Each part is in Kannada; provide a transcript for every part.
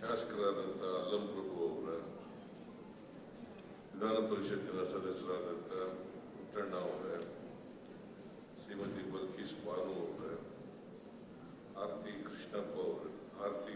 ಡಾಕ್ಟರ್ ಅಲ್ಲಂ ಪ್ರಭು ಅವರ, ವಿಧಾನ ಪರಿಷತ್ತಿನ ಸದಸ್ಯರಾದಂಥ ಪುಟ್ಟಣ್ಣ ಅವರ, ಶ್ರೀಮತಿ ಬಲ್ಕೀಶ್ ಬಾನು ಅವರ ಆರ್ತಿ ಕೃಷ್ಣಪ್ಪ ಅವರು ಆರ್ತಿ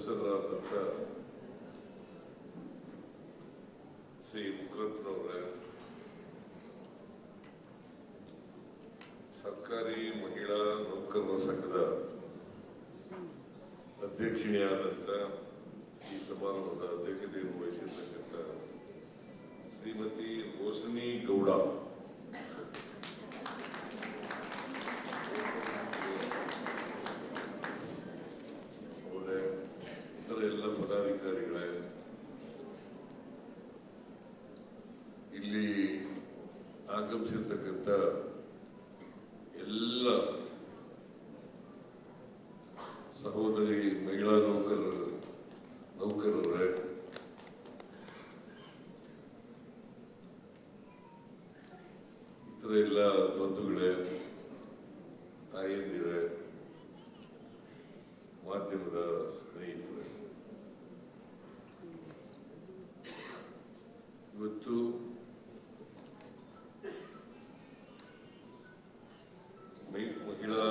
ಸಂಸದರಾದಂಥ ಶ್ರೀ ಮುಖರತ್ನವರ ಸರ್ಕಾರಿ ಮಹಿಳಾ ನೌಕರರ ಸಂಘದ ಅಧ್ಯಕ್ಷಿಣಿಯಾದಂಥ ಈ ಸಮಾರಂಭದ ಅಧ್ಯಕ್ಷತೆಯನ್ನು ವಹಿಸಿರ್ತಕ್ಕಂಥ ಶ್ರೀಮತಿ ರೋಶನಿ ಗೌಡ ಅವರೇ ಇತರ ಎಲ್ಲ ಪದಾಧಿಕಾರಿಗಳೇ ಇಲ್ಲಿ ಆಗಮಿಸಿರ್ತಕ್ಕಂಥ ಎಲ್ಲ ಸಹೋದರಿ ಮಹಿಳಾ ನೌಕರರ ನೌಕರರೇ ಇತರ ಎಲ್ಲ ಬಂಧುಗಳೇ ತಾಯಂದಿರೇ ಮಾಧ್ಯಮದ ಸ್ನೇಹಿತರೆ ಇವತ್ತು ಮಹಿ- ಮಹಿಳಾ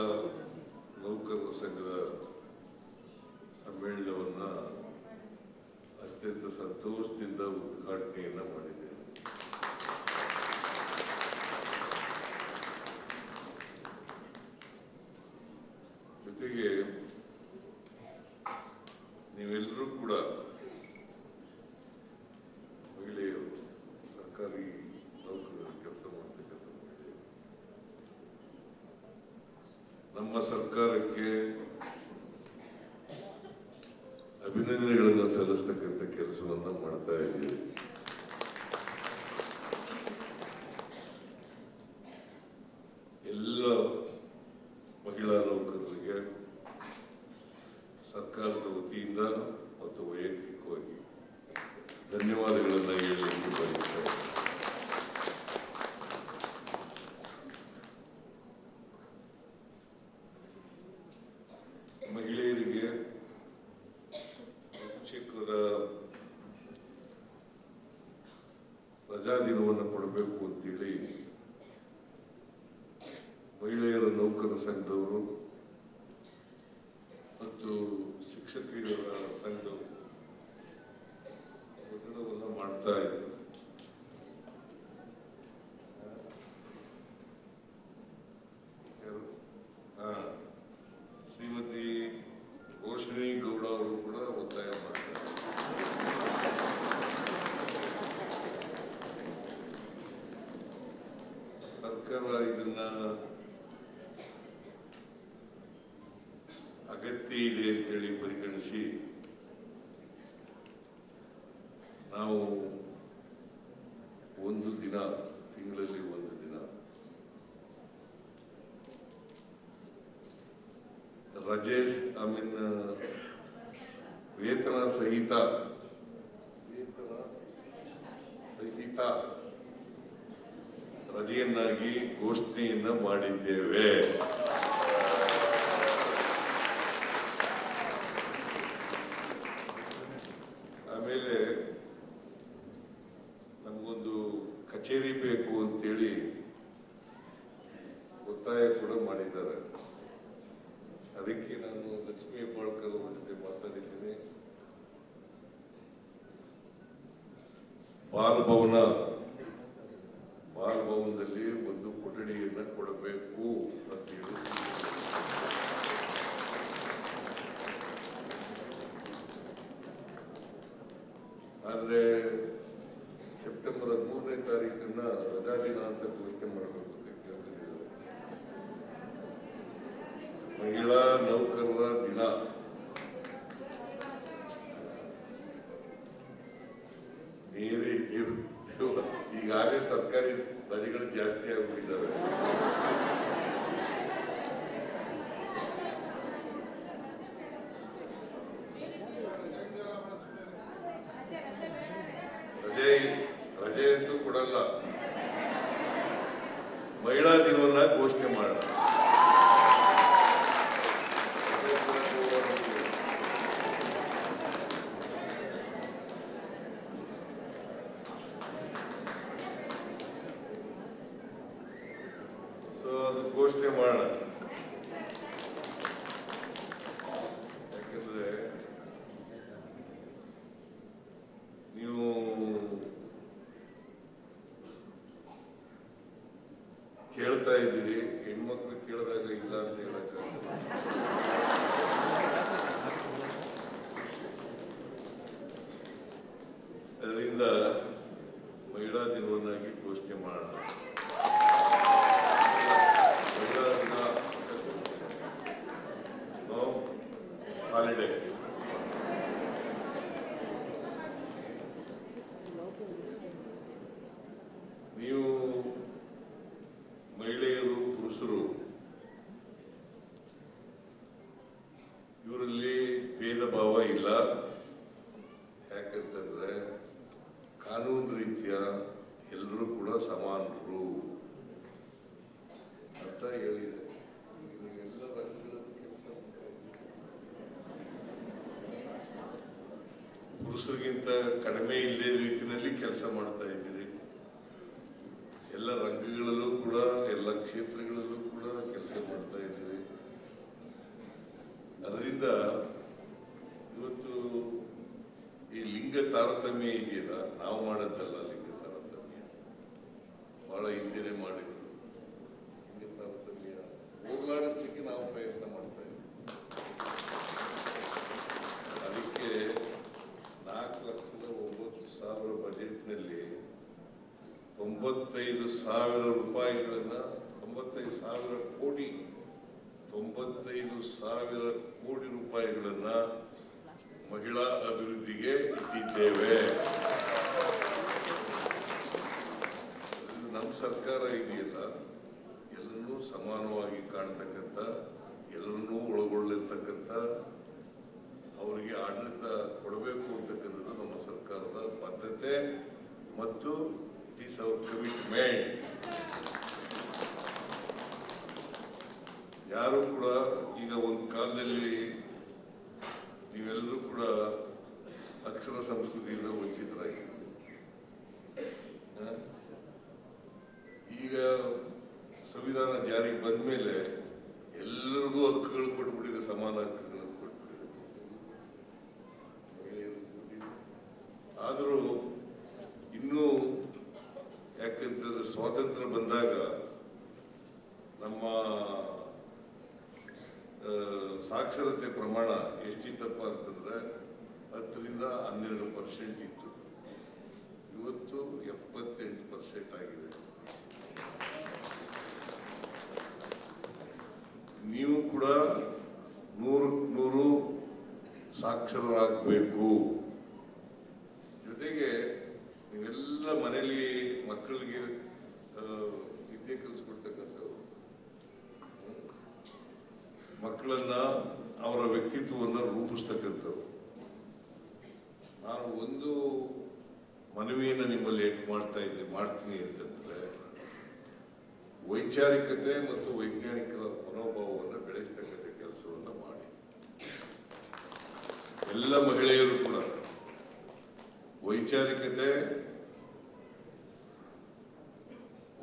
ನೌಕರರ ಸಂಘದ ಸಮ್ಮೇಳನವನ್ನ ಅತ್ಯಂತ ಸಂತೋಷದಿಂದ ಉದ್ಘಾಟನೆಯನ್ನ ಮಾಡಿದ್ದೇನೆ ಜೊತೆಗೆ ನೀವೆಲ್ಲರೂ ಕೂಡ ಮಹಿಳೆಯರು ಸರ್ಕಾರಿ ನೌಕರರು ಕೆಲಸ ಮಾಡ್ತಕ್ಕಂಥ ಮಹಿಳೆಯರು ನಮ್ಮ ಸರ್ಕಾರಕ್ಕೆ ಅಭಿನಂದನೆಗಳನ್ನು ಸಲ್ಲಿಸ್ತಕ್ಕಂಥ ಕೆಲಸವನ್ನು ಮಾಡ್ತಾ ಇದ್ದೀವಿ. ಮಹಿಳೆಯರ ನೌಕರ ಸಂಘದವರು ಮತ್ತು ಶಿಕ್ಷಕಿಯರ ಸಂಘದವರು ಮಾಡ್ತಾ ಇದ್ರು ಯಾರು? ಹಾ. ಶ್ರೀಮತಿ ರೋಶಿನಿ ಗೌಡ ಅವರು ಕೂಡ ಒತ್ತಾಯ ಮಾಡ್ತಾರೆ ಸರ್ಕಾರ ಇದನ್ನ ಅಗತ್ಯ ಇದೆ ಅಂತೇಳಿ ಪರಿಗಣಿಸಿ ನಾವು ಒಂದು ದಿನ ತಿಂಗಳಲ್ಲಿ ಒಂದು ದಿನ ರಜೆ ಐ ಮೀನ್ ವೇತನ ಸಹಿತ. ವೇತನ ಸಹಿತ ರಜೆಯನ್ನಾಗಿ ಘೋಷಣೆಯನ್ನ ಮಾಡಿದ್ದೇವೆ. holiday. ತಾರತಮ್ಯ ಇದೆಯಲ್ಲ ನಾವು ಮಾಡೋದಲ್ಲ ಬದ್ಧತೆ ಮತ್ತು ಪೀಸ್ ಅವರ್ ಕಮಿಟ್ಮೆಂಟ್ ಯಾರು ಕೂಡ ಈಗ ಒಂದು ಕಾಲದಲ್ಲಿ ನೀವೆಲ್ಲರೂ ಕೂಡ ಅಕ್ಷರ ಸಂಸ್ಕೃತಿಯಿಂದ ಸಾಕ್ಷರತೆ ಪ್ರಮಾಣ ಎಷ್ಟಿತ್ತಪ್ಪ ಅಂತಂದ್ರೆ ಹತ್ತರಿಂದ ಹನ್ನೆರಡು ಪರ್ಸೆಂಟ್ ಇತ್ತು. ಇವತ್ತು ಎಪ್ಪತ್ತೆಂಟು ಪರ್ಸೆಂಟ್ ಆಗಿದೆ. ನೀವು ಕೂಡ ನೂರ, ನೂರು ಸಾಕ್ಷರರಾಗಬೇಕು. ಜೊತೆಗೆ ನೀವೆಲ್ಲ ಮನೆಯಲ್ಲಿ ಮಕ್ಕಳಿಗೆ ವಿದ್ಯೆ ಕಲಿಸ್ಕೊಡ್ತಕ್ಕಂಥವ್ರು ಮಕ್ಕಳನ್ನ ಅವರ ವ್ಯಕ್ತಿತ್ವವನ್ನು ರೂಪಿಸ್ತಕ್ಕಂಥದ್ದು. ನಾನು ಒಂದು ಮನವಿಯನ್ನು ನಿಮ್ಮಲ್ಲಿ ಏಕೆ ಮಾಡ್ತಾ ಇದ್ದೆ, ಮಾಡ್ತೀನಿ ಅಂತಂದರೆ, ವೈಚಾರಿಕತೆ ಮತ್ತು ವೈಜ್ಞಾನಿಕ ಮನೋಭಾವವನ್ನು ಬೆಳೆಸ್ತಕ್ಕಂಥ ಕೆಲಸವನ್ನು ಮಾಡಿ. ಎಲ್ಲ ಮಹಿಳೆಯರು ಕೂಡ ವೈಚಾರಿಕತೆ,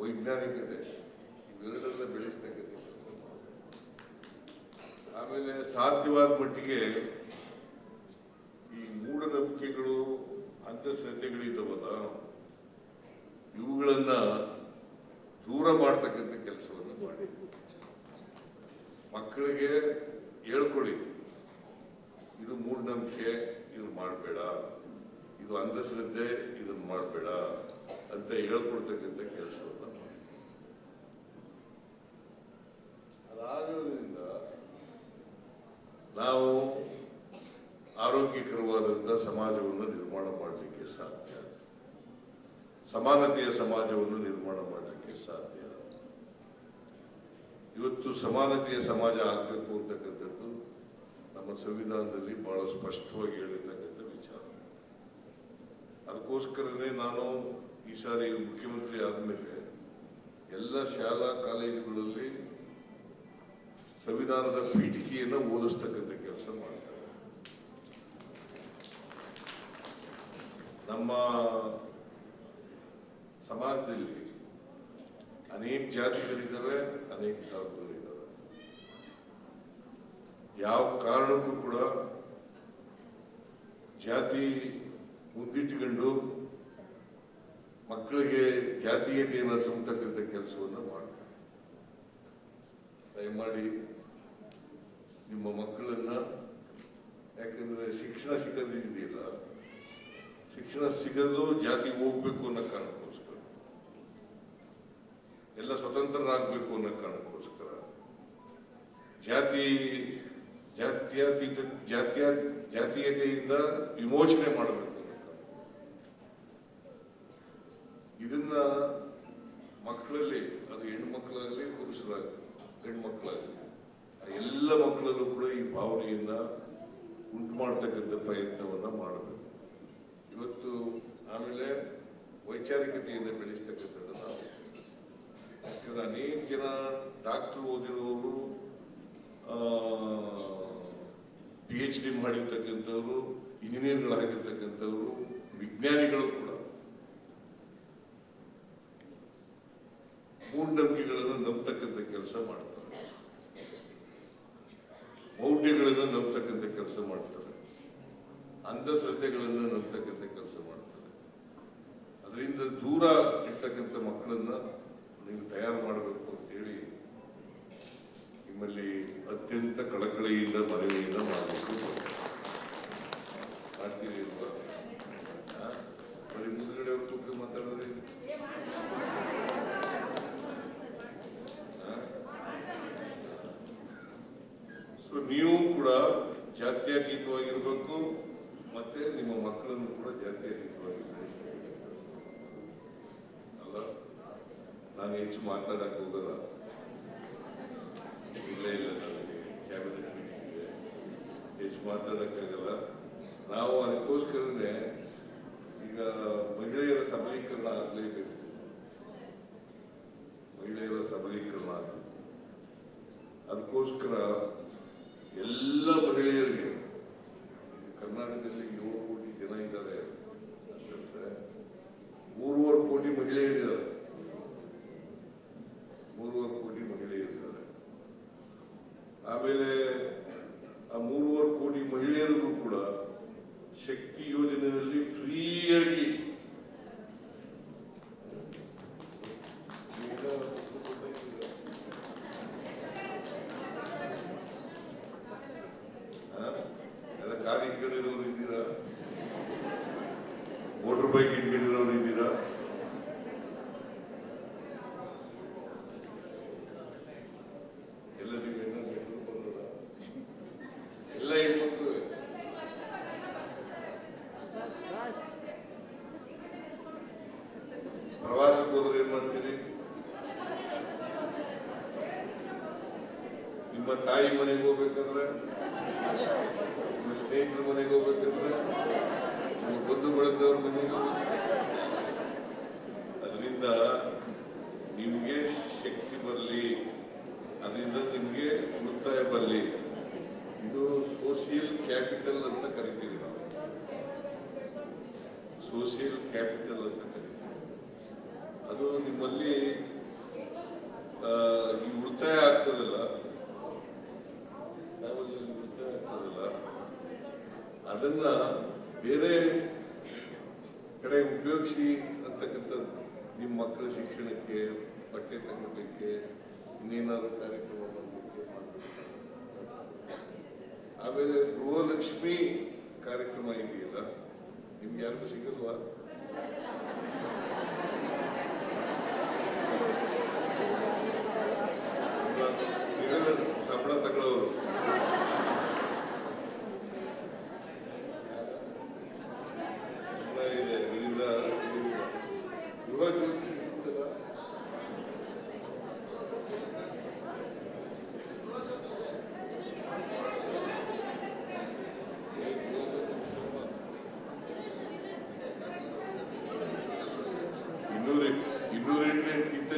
ವೈಜ್ಞಾನಿಕತೆ ಸಾಧ್ಯವಾದ ಮಟ್ಟಿಗೆ ಆರೋಗ್ಯಕರವಾದಂಥ ಸಮಾಜವನ್ನು ನಿರ್ಮಾಣ ಮಾಡಲಿಕ್ಕೆ ಸಾಧ್ಯ. ಸಮಾನತೆಯ ಸಮಾಜವನ್ನು ನಿರ್ಮಾಣ ಮಾಡಲಿಕ್ಕೆ ಸಾಧ್ಯ. ಇವತ್ತು ಸಮಾನತೆಯ ಸಮಾಜ ಆಗಬೇಕು ಅಂತಕ್ಕಂಥದ್ದು ನಮ್ಮ ಸಂವಿಧಾನದಲ್ಲಿ ಬಹಳ ಸ್ಪಷ್ಟವಾಗಿ ಹೇಳಿರ್ತಕ್ಕಂಥ ವಿಚಾರ. ಅದಕ್ಕೋಸ್ಕರನೇ ನಾನು ಈ ಸಾರಿ ಮುಖ್ಯಮಂತ್ರಿ ಆದಮೇಲೆ ಎಲ್ಲ ಶಾಲಾ ಕಾಲೇಜುಗಳಲ್ಲಿ ಸಂವಿಧಾನದ ಪೀಠಿಕೆಯನ್ನು ಓದಿಸ್ತಕ್ಕಂಥ ಕೆಲಸ ಮಾಡಿದೆ ನಮ್ಮ ಸಮಾಜದಲ್ಲಿ ಅನೇಕ ಜಾತಿಗಳಿದ್ದಾವೆ, ಅನೇಕ ಧರ್ಮಗಳಿದ್ದಾವೆ ಯಾವ ಕಾರಣಕ್ಕೂ ಕೂಡ ಜಾತಿ ಮುಂದಿಟ್ಟುಕೊಂಡು ಮಕ್ಕಳಿಗೆ ಜಾತೀಯತೆಯನ್ನು ತುಂಬತಕ್ಕಂಥ ಕೆಲಸವನ್ನು ಮಾಡ್ತಾರೆ. ದಯಮಾಡಿ ನಿಮ್ಮ ಮಕ್ಕಳನ್ನ, ಯಾಕಂದ್ರೆ ಶಿಕ್ಷಣ ಸಿಗದಿದೆಯಲ್ಲ ಶಿಕ್ಷಣ ಸಿಗದು ಜಾತಿ ಹೋಗ್ಬೇಕು ಅನ್ನೋ ಕಾರಣಕ್ಕೋಸ್ಕರ. ಎಲ್ಲ ಸ್ವತಂತ್ರರಾಗಬೇಕು ಅನ್ನೋ ಕಾರಣಕ್ಕೋಸ್ಕರ. ಜಾತಿ, ಜಾತ್ಯಾತೀತ, ಜಾತ್ಯ, ಜಾತೀಯತೆಯಿಂದ ವಿಮೋಚನೆ ಮಾಡಬೇಕು ಇದನ್ನ ಮಕ್ಕಳಲ್ಲಿ, ಅದು ಹೆಣ್ಮಕ್ಳಾಗಲಿ ಪುರುಷರಾಗಲಿ ಹೆಣ್ಮಕ್ಳಾಗಲಿ ಎಲ್ಲ ಮಕ್ಕಳಲ್ಲೂ ಕೂಡ ಈ ಭಾವನೆಯನ್ನ ಉಂಟು ಮಾಡ್ತಕ್ಕಂಥ ಪ್ರಯತ್ನವನ್ನ ಮಾಡಬೇಕು. ಇವತ್ತು ಆಮೇಲೆ ವೈಚಾರಿಕತೆಯನ್ನು ನಾವು. ಯಾಕಂದ್ರೆ ಅನೇಕ ಜನ ಡಾಕ್ಟರ್ ಓದಿರೋರು ಪಿ ಎಚ್ ಡಿ ಮಾಡಿರ್ತಕ್ಕಂಥವ್ರು, ಇಂಜಿನಿಯರ್ಗಳಾಗಿರ್ತಕ್ಕಂಥವ್ರು, ವಿಜ್ಞಾನಿಗಳು ಕೂಡ ಮೂಢನಂಬಿಕೆಗಳನ್ನು ನಂಬತಕ್ಕಂಥ ಕೆಲಸ ಮಾಡ್ತಾರೆ. ಮೌಢ್ಯಗಳನ್ನು ನಂಬತಕ್ಕಂಥ ಕೆಲಸ ಮಾಡ್ತಾರೆ. ಅಂಧಶ್ರದ್ಧೆಗಳನ್ನು ನಂಬತಕ್ಕಂಥ ಕೆಲಸ ಮಾಡ್ತಾರೆ. ಅದರಿಂದ ದೂರ ಇರ್ತಕ್ಕಂಥ ಮಕ್ಕಳನ್ನ ನೀವು ತಯಾರು ಮಾಡಬೇಕು ಅಂತೇಳಿ ನಿಮ್ಮಲ್ಲಿ ಅತ್ಯಂತ ಕಳಕಳಿಯಿಂದ ಮನವಿಯಿಂದ ಮಾಡಬೇಕು. ಮಾಡ್ತೀರಿ? ಬರೀ ಅವ್ರು ಕೂತ್ಕೊಂಡು ಮಾತಾಡಿದ್ರೆ ನೀವು ಕೂಡ ಜಾತ್ಯತೀತವಾಗಿರ್ಬೇಕು ಮತ್ತೆ ನಿಮ್ಮ ಮಕ್ಕಳನ್ನು ಕೂಡ ಜಾತ್ಯತೀತವಾಗಿ. ಅಲ್ಲ, ನಾನು ಹೆಚ್ಚು ಮಾತಾಡಕ್ಕೆ ಹೋಗಲ್ಲ. ಇಲ್ಲ ಇಲ್ಲ ನನಗೆ, ಕ್ಯಾಬಿನೆಟ್ ಮೀಟಿಂಗ್ ಇದೆ. ಹೆಚ್ಚು ಮಾತಾಡಕ್ಕಾಗಲ್ಲ ನಾವು ಅದಕ್ಕೋಸ್ಕರನೇ ಈಗ ಮಹಿಳೆಯರ ಸಬಲೀಕರಣ ಆಗಲೇಬೇಕು. ಮಹಿಳೆಯರ ಸಬಲೀಕರಣ ಆಗಬೇಕು. ಅದಕ್ಕೋಸ್ಕರ ಎಲ್ಲ ಮಹಿಳೆಯರಿಗೆ ಕರ್ನಾಟಕದಲ್ಲಿ ಏಳು ಕೋಟಿ ಜನ ಇದ್ದಾರೆ. ಅಂತಂದ್ರೆ ಮೂರುವರೆ ಕೋಟಿ ಮಹಿಳೆಯರಿದ್ದಾರೆ ಮೂರುವರೆ ಕೋಟಿ ಮಹಿಳೆಯರಿದ್ದಾರೆ ಆಮೇಲೆ ಆ ಮೂರುವರೆ ಕೋಟಿ ಮಹಿಳೆಯರಿಗೂ ಕೂಡ ಶಕ್ತಿ ಯೋಜನೆಯಲ್ಲಿ ಫ್ರೀಯಾಗಿ ಎಲ್ಲ ಕಾರ್ ಇಟ್ಕೊಂಡಿರೋರು ಇದ್ದೀರಾ ಮೋಟರ್ ಬೈಕ್ ಇಟ್ಕೊಂಡಿರೋರು ಇದ್ದೀರಾ ಎಲ್ಲ ನೀವು ಹೆಣ್ಣು ಹೆಣ್ಣು ಬಂದದ ಎಲ್ಲ ಹೆಣ್ಮಕ್ಳು ಪ್ರವಾಸಕ್ಕೆ ಹೋದ್ರೆ ಏನ್ ಮಾಡ್ತೀರಿ ನಿಮ್ಮ ತಾಯಿ ಮನೆಗೆ ಹೋಗ್ಬೇಕಂದ್ರೆ ಸ್ನೇಹಿತರ ಮನೆಗೆ ಹೋಗ್ಬೇಕಂದ್ರೆ ಬಂಧು ಬಳಗದವ್ರ ಮನೆಗೆ ಹೋಗ್ಬೇಕು. ಅದರಿಂದ ನಿಮಗೆ ಶಕ್ತಿ ಬರಲಿ ಅದರಿಂದ ನಿಮಗೆ ಉಳಿತಾಯ ಬರಲಿ ಇದು ಸೋಷಿಯಲ್ ಕ್ಯಾಪಿಟಲ್ ಅಂತ ಕರಿತೀವಿ ನಾವು ಸೋಷಿಯಲ್ ಕ್ಯಾಪಿಟಲ್ ಅಂತ ಕರಿತೀವಿ ಅದು ನಿಮ್ಮಲ್ಲಿ ಆ, ಈ ಉಳಿತಾಯ ಆಗ್ತದಲ್ಲ ನಾವಲ್ಲಿ ಉಳಿತಾಯ ಆಗ್ತದಲ್ಲ ಅದನ್ನ ಬೇರೆ ಕಡೆ ಉಪಯೋಗಿಸಿ ಅಂತಕ್ಕಂಥದ್ದು ನಿಮ್ಮ ಮಕ್ಕಳ ಶಿಕ್ಷಣಕ್ಕೆ, ಬಟ್ಟೆ ತಗೋಬೇಕೆ ಇನ್ನೇನಾದ್ರು ಕಾರ್ಯಕ್ರಮ ಮಾಡಲಿಕ್ಕೆ ಆಮೇಲೆ ಗೃಹಲಕ್ಷ್ಮಿ ಕಾರ್ಯಕ್ರಮ ಇದೆಯಲ್ಲ? ನಿಮ್ಗೆ ಯಾರಿಗೂ ಸಿಗಲ್ವಾ?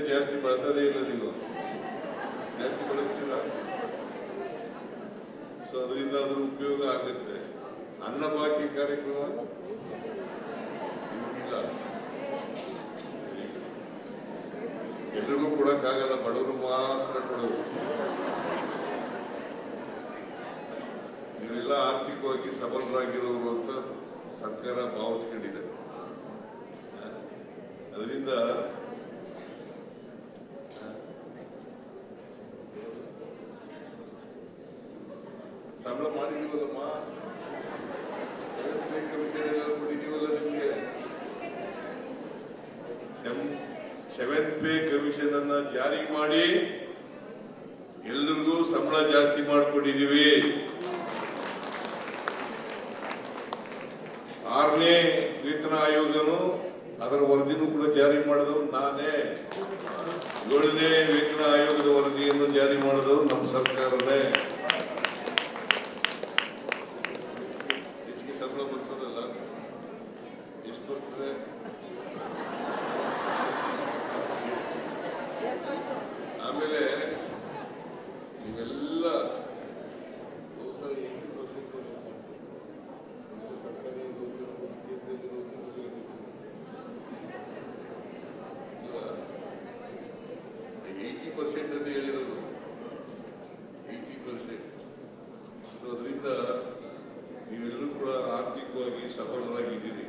ಜಾಸ್ತಿ ಬಳಸೋದೇ ಇಲ್ಲ ನೀವು ಜಾಸ್ತಿ ಬಳಸ್ತಿಲ್ಲ ಸೊ ಅದರಿಂದ ಅದ್ರ ಉಪಯೋಗ ಆಗುತ್ತೆ. ಅನ್ನಭಾಗ್ಯ ಕಾರ್ಯಕ್ರಮ? ಇಲ್ಲ. ಎಲ್ರಿಗೂ ಕೊಡಕ್ಕಾಗಲ್ಲ, ಬಡವರು ಮಾತ್ರ ಕೊಡೋದು. ನೀವೆಲ್ಲ ಆರ್ಥಿಕವಾಗಿ ಸಬಲರಾಗಿರೋರು ಅಂತ ಸರ್ಕಾರ ಭಾವಿಸ್ಕೊಂಡಿದೆ. ಅದರಿಂದ ಸಂಬಳ ವಿಷಯಗಳು ಮಾಡಿದೀವಲ್ಲ ನಿಮಗೆ? ಸೆವೆಂತ್ ಪೇ ಕಮಿಷನ್ ಅನ್ನ ಜಾರಿ ಮಾಡಿ ಎಲ್ರಿಗೂ ಸಂಬಳ ಜಾಸ್ತಿ ಮಾಡ್ಕೊಂಡಿದೀವಿ ಆರನೇ ವೇತನ ಆಯೋಗನು ಅದರ ವರದಿನೂ ಕೂಡ ಜಾರಿ ಮಾಡಿದವರು ನಾನೇ. ಏಳನೇ ವೇತನ ಆಯೋಗದ ವರದಿಯನ್ನು ಜಾರಿ ಮಾಡಿದವರು ನಮ್ಮ ಸರ್ಕಾರನೇ ಹೆಚ್ಚಿಗೆ ಸಂಬಳ ಬರ್ತದಲ್ಲ ಎಷ್ಟು ಬರ್ತದೆ ಆಮೇಲೆ ನೀವೆಲ್ಲ ಹೋದ್ ಸಲ 80% ಸರ್ಕಾರಿ ನೌಕರರು, ಉದ್ಯೋಗದಲ್ಲಿ ನೌಕರರು ಏಯ್ಟಿ ಪರ್ಸೆಂಟ್ ಅಂತ ಹೇಳಿರೋದು ಏಯ್ಟಿ ಪರ್ಸೆಂಟ್ ಸೊ ಅದರಿಂದ ನೀವೆಲ್ಲರೂ ಕೂಡ ಆರ್ಥಿಕವಾಗಿ ಸಬಲರಾಗಿದ್ದೀರಿ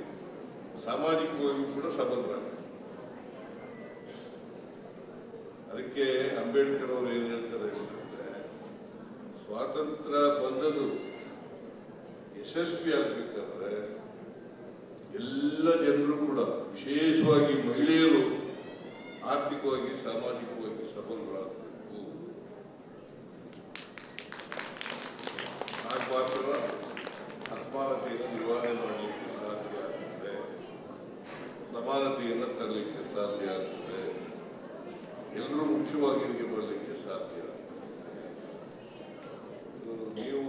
ಸಾಮಾಜಿಕವಾಗಿ ಕೂಡ ಸಬಲರಾಗಿ ಅದಕ್ಕೆ ಅಂಬೇಡ್ಕರ್ ಏನ್ ಹೇಳ್ತಾರೆ ಅಂತಂದ್ರೆ, ಸ್ವಾತಂತ್ರ್ಯ ಬಂದದ್ದು ಯಶಸ್ವಿ ಆಗ್ಬೇಕಾದ್ರೆ ಎಲ್ಲ ಜನರು ಕೂಡ, ವಿಶೇಷವಾಗಿ ಮಹಿಳೆಯರು ಆರ್ಥಿಕವಾಗಿ, ಸಾಮಾಜಿಕವಾಗಿ ಸಬಲರಾಗಬೇಕು. ಆ ಅಸಮಾನತೆಯನ್ನು ನಿವಾರಣೆ ಮಾಡಲಿಕ್ಕೆ ಸಾಧ್ಯ ಆಗುತ್ತೆ ಸಮಾನತೆಯನ್ನು ತರಲಿಕ್ಕೆ ಸಾಧ್ಯ ಆಗ್ತದೆ. ಎಲ್ಲರೂ ಮುಖ್ಯವಾಗಿ ನಿಮಗೆ ಬರಲಿಕ್ಕೆ ಸಾಧ್ಯ. ನೀವು